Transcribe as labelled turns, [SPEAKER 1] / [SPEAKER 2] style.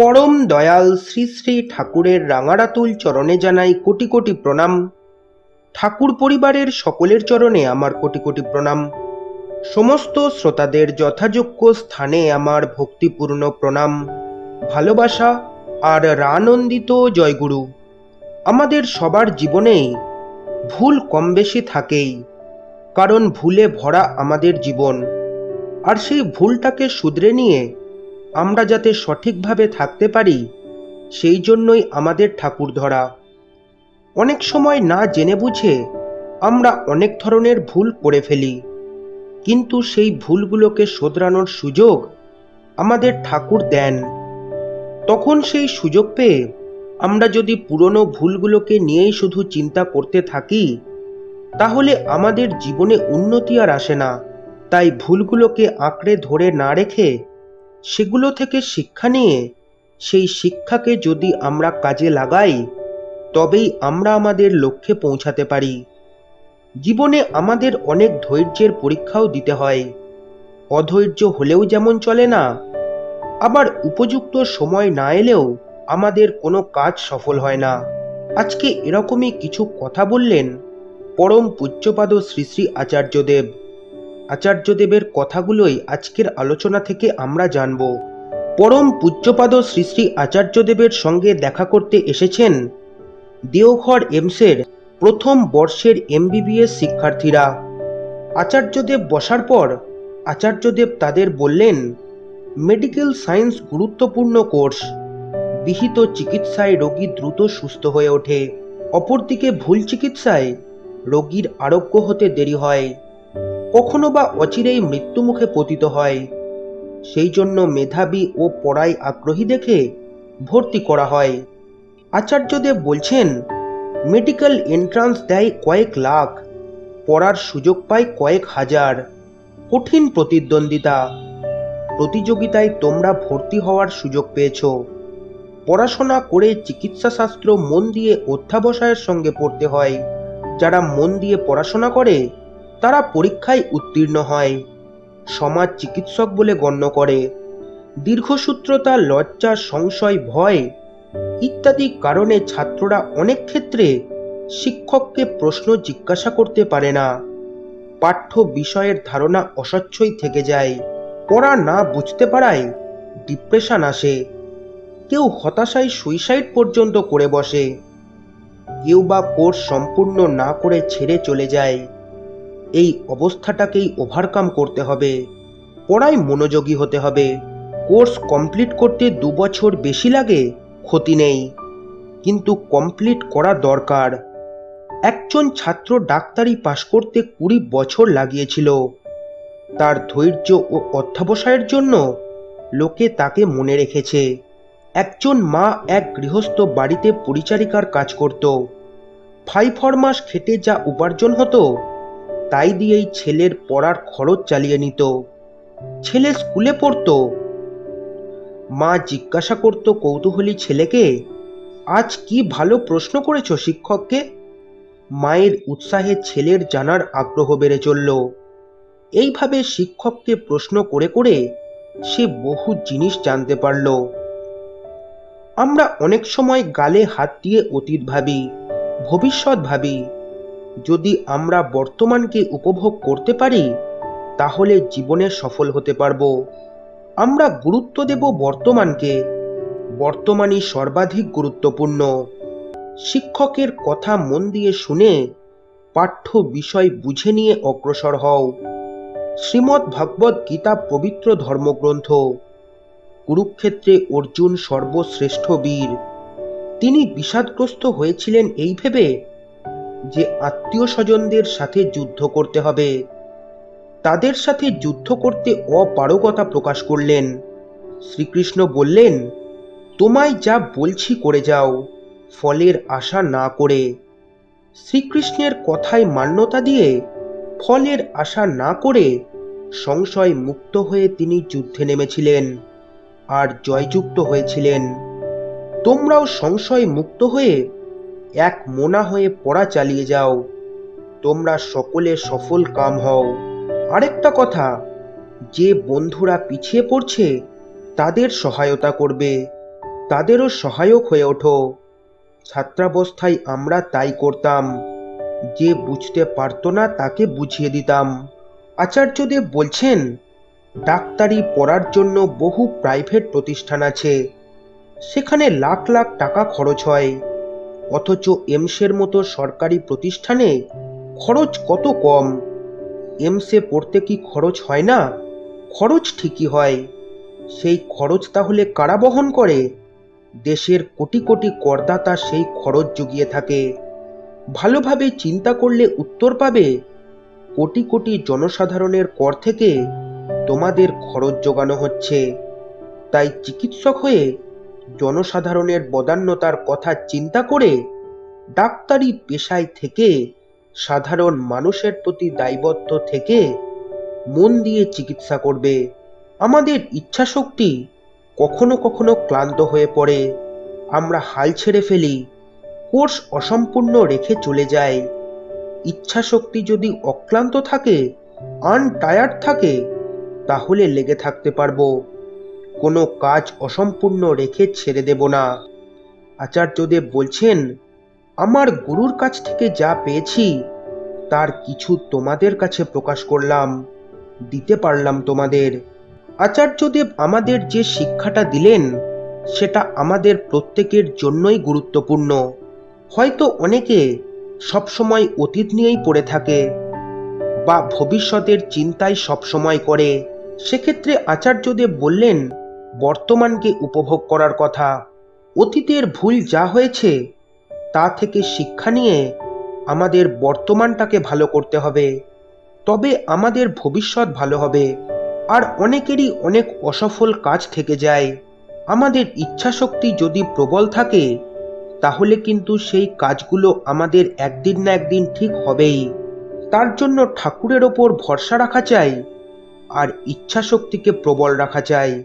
[SPEAKER 1] পরম দয়াল শ্রী শ্রী ঠাকুরের রাঙারাতুল চরণে জানাই কোটি কোটি প্রণাম। ঠাকুর পরিবারের সকলের চরণে আমার কোটি কোটি প্রণাম। সমস্ত শ্রোতাদের যথাযোগ্য স্থানে আমার ভক্তিপূর্ণ প্রণাম। ভালোবাসা আর রানন্দিত জয়গুরু। আমাদের সবার জীবনেই ভুল কম বেশি থাকেই, কারণ ভুলে ভরা আমাদের জীবন। আর সেই ভুলটাকে শুধরে নিয়ে আমরা যাতে সঠিকভাবে থাকতে পারি, সেই জন্যই আমাদের ঠাকুর ধরা। অনেক সময় না জেনে বুঝে আমরা অনেক ধরনের ভুল করে ফেলি, কিন্তু সেই ভুলগুলোকে শোধরানোর সুযোগ আমাদের ঠাকুর দেন। তখন সেই সুযোগ পেয়ে আমরা যদি পুরনো ভুলগুলোকে নিয়েই শুধু চিন্তা করতে থাকি, তাহলে আমাদের জীবনে উন্নতি আর আসে না। তাই ভুলগুলোকে আঁকড়ে ধরে না রেখে সেগুলো থেকে শিক্ষা নিয়ে, সেই শিক্ষাকে যদি আমরা কাজে লাগাই, তবেই আমরা আমাদের লক্ষ্যে পৌঁছাতে পারি। জীবনে আমাদের অনেক ধৈর্যের পরীক্ষাও দিতে হয়। অধৈর্য হলেও যেমন চলে না, আবার উপযুক্ত সময় না এলেও আমাদের কোনো কাজ সফল হয় না। আজকে এরকমই কিছু কথা বললেন পরম পূজ্যপাদ শ্রী শ্রী আচার্যদেব। আচার্যদেবের কথাগুলোই আজকের আলোচনা থেকে আমরা জানব। পরম পূজ্যপাদ শ্রী শ্রী আচার্যদেবের সঙ্গে দেখা করতে এসেছেন দেওঘর এমসের প্রথম বর্ষের এমবিবিএস শিক্ষার্থীরা। আচার্যদেব বসার পর আচার্যদেব তাদের বললেন, মেডিকেল সায়েন্স গুরুত্বপূর্ণ কোর্স। বিহিত চিকিৎসায় রোগী দ্রুত সুস্থ হয়ে ওঠে। অপরদিকে ভুল চিকিৎসায় রোগীর আরোগ্য হতে দেরি হয়। কখনো বা অচিরেই মৃত্যুমুখে পতিত হয়। সেই জন্য মেধাবী ও পড়ায় আগ্রহী দেখে ভর্তি করা হয়। আচার্যদেব বলছেন, মেডিকেল এন্ট্রান্স দেয় কয়েক লাখ, পড়ার সুযোগ পায় কয়েক হাজার। কঠিন প্রতিদ্বন্দ্বিতা। প্রতিযোগিতায় তোমরা ভর্তি হওয়ার সুযোগ পেয়েছ। পড়াশোনা করে চিকিৎসা শাস্ত্র মন দিয়ে অধ্যাবসায়ের সঙ্গে পড়তে হয়। যারা মন দিয়ে পড়াশোনা করে তারা পরীক্ষায় উত্তীর্ণ হয়। সমাজ চিকিৎসক বলে গণ্য করে। দীর্ঘসূত্রতা লজ্জা, সংশয়, ভয় ইত্যাদি কারণে ছাত্ররা অনেক ক্ষেত্রে শিক্ষককে প্রশ্ন জিজ্ঞাসা করতে পারে না। পাঠ্য বিষয়ের ধারণা অস্বচ্ছই থেকে যায়। পড়া না বুঝতে পারায় ডিপ্রেশন আসে। কেউ হতাশায় সুইসাইড পর্যন্ত করে বসে। কেউ বা কোর্স সম্পূর্ণ না করে ছেড়ে চলে যায়। এই অবস্থাটাকেই ওভারকাম করতে হবে। পড়ায় মনোযোগী হতে হবে। কোর্স কমপ্লিট করতে দু বছর বেশি লাগে, ক্ষতি নেই। কিন্তু কমপ্লিট করা দরকার। একজন ছাত্র ডাক্তারি পাশ করতে কুড়ি বছর লাগিয়েছিল। তার ধৈর্য ও অধ্যাবসায়ের জন্য লোকে তাকে মনে রেখেছে। একজন মা এক গৃহস্থ বাড়িতে পরিচারিকার কাজ করত। ফাইভ ফর মাস খেটে যা উপার্জন হতো তাই দিয়েই ছেলের পড়ার খরচ চালিয়ে নিত। ছেলে স্কুলে পড়তো। মা জিজ্ঞাসা করত, কৌতূহলী ছেলেকে, আজ কি ভালো প্রশ্ন করেছ শিক্ষককে? মায়ের উৎসাহে ছেলের জানার আগ্রহ বেড়ে চলল। এইভাবে শিক্ষককে প্রশ্ন করে করে সে বহু জিনিস জানতে পারল। আমরা অনেক সময় গালে হাত দিয়ে অতীত ভাবি, ভবিষ্যৎ ভাবি যদি আমরা বর্তমানকে উপভোগ করতে পারি, তাহলে জীবনে সফল হতে পারব। আমরা গুরুত্ব দেব বর্তমানকে। বর্তমানই সর্বাধিক গুরুত্বপূর্ণ। শিক্ষকের কথা মন দিয়ে শুনে পাঠ্য বিষয় বুঝে নিয়ে অগ্রসর হও। শ্রীমৎ ভাগবত গীতা পবিত্র ধর্মগ্রন্থ। কুরুক্ষেত্রে অর্জুন সর্বশ্রেষ্ঠ বীর। তিনি বিষাদগ্রস্ত হয়েছিলেন এই ভেবে যে আত্মীয় স্বজনদের সাথে যুদ্ধ করতে হবে। তাদের সাথে যুদ্ধ করতে অপারগতা প্রকাশ করলেন। শ্রীকৃষ্ণ বললেন, তোমায় যা বলছি করে যাও, ফলের আশা না করে। শ্রীকৃষ্ণের কথায় মান্যতা দিয়ে ফলের আশা না করে সংশয় মুক্ত হয়ে তিনি যুদ্ধে নেমেছিলেন আর জয়যুক্ত হয়েছিলেন। তোমরাও সংশয় মুক্ত হয়ে এক মোনা হয়ে পড়া চালিয়ে যাও। তোমরা সকলে সফল কাম হও। আরেকটা কথা, যে বন্ধুরা পিছিয়ে পড়ছে, তাদের সহায়তা করবে। তাদেরও সহায়ক হয়ে ওঠো। ছাত্রাবস্থায় আমরা তাই করতাম। যে বুঝতে পারতো না, তাকে বুঝিয়ে দিতাম। আচার্যদেব বলছেন, ডাক্তারি পড়ার জন্য বহু প্রাইভেট প্রতিষ্ঠান আছে। সেখানে লাখ লাখ টাকা খরচ হয়। অথচ এমসের মতো সরকারি প্রতিষ্ঠানে খরচ কত কম? এমসে পড়তে কি খরচ হয় না? খরচ ঠিকই হয়। সেই খরচ তাহলে কারা বহন করে? দেশের কোটি কোটি করদাতা সেই খরচ জুগিয়ে থাকে। ভালোভাবে চিন্তা করলে উত্তর পাবে, কোটি কোটি জনসাধারণের কর থেকে তোমাদের খরচ যোগানো হচ্ছে। তাই চিকিৎসক হয়ে জনসাধারণের বদান্যতার কথা চিন্তা করে ডাক্তারি পেশায় থেকে, সাধারণ মানুষের প্রতি দায়বদ্ধ থেকে মন দিয়ে চিকিৎসা করবে। আমাদের ইচ্ছাশক্তি কখনো কখনো ক্লান্ত হয়ে পড়ে। আমরা হাল ছেড়ে ফেলি কোর্স অসম্পূর্ণ রেখে চলে যায়। ইচ্ছাশক্তি যদি অক্লান্ত থাকে, আনটায়ার্ড থাকে, তাহলে লেগে থাকতে পারব। কোনো কাজ অসম্পূর্ণ রেখে ছেড়ে দেব না। আচার্যদেব বলছেন, আমার গুরুর কাছ থেকে যা পেয়েছি, তার কিছু তোমাদের কাছে প্রকাশ করলাম, দিতে পারলাম তোমাদের। আচার্যদেব আমাদের যে শিক্ষাটা দিলেন, সেটা আমাদের প্রত্যেকের জন্যই গুরুত্বপূর্ণ। হয়তো অনেকে সবসময় অতীত নিয়েই পড়ে থাকে বা ভবিষ্যতের চিন্তাই সবসময় করে। সেক্ষেত্রে আচার্যদেব বললেন বর্তমানকে উপভোগ করার কথা, অতীতের ভুল যা হয়েছে, তা থেকে শিক্ষা নিয়ে আমাদের বর্তমানটাকে ভালো করতে হবে। তবে আমাদের ভবিষ্যৎ ভালো হবে। আর অনেকেরই অনেক অসফল কাজ থেকে যায়। আমাদের ইচ্ছাশক্তি যদি প্রবল থাকে, তাহলে কিন্তু সেই কাজগুলো আমাদের একদিন না একদিন ঠিক হবেই। তার জন্য ঠাকুরের ওপর ভরসা রাখা চাই, আর ইচ্ছাশক্তিকে প্রবল রাখা চাই।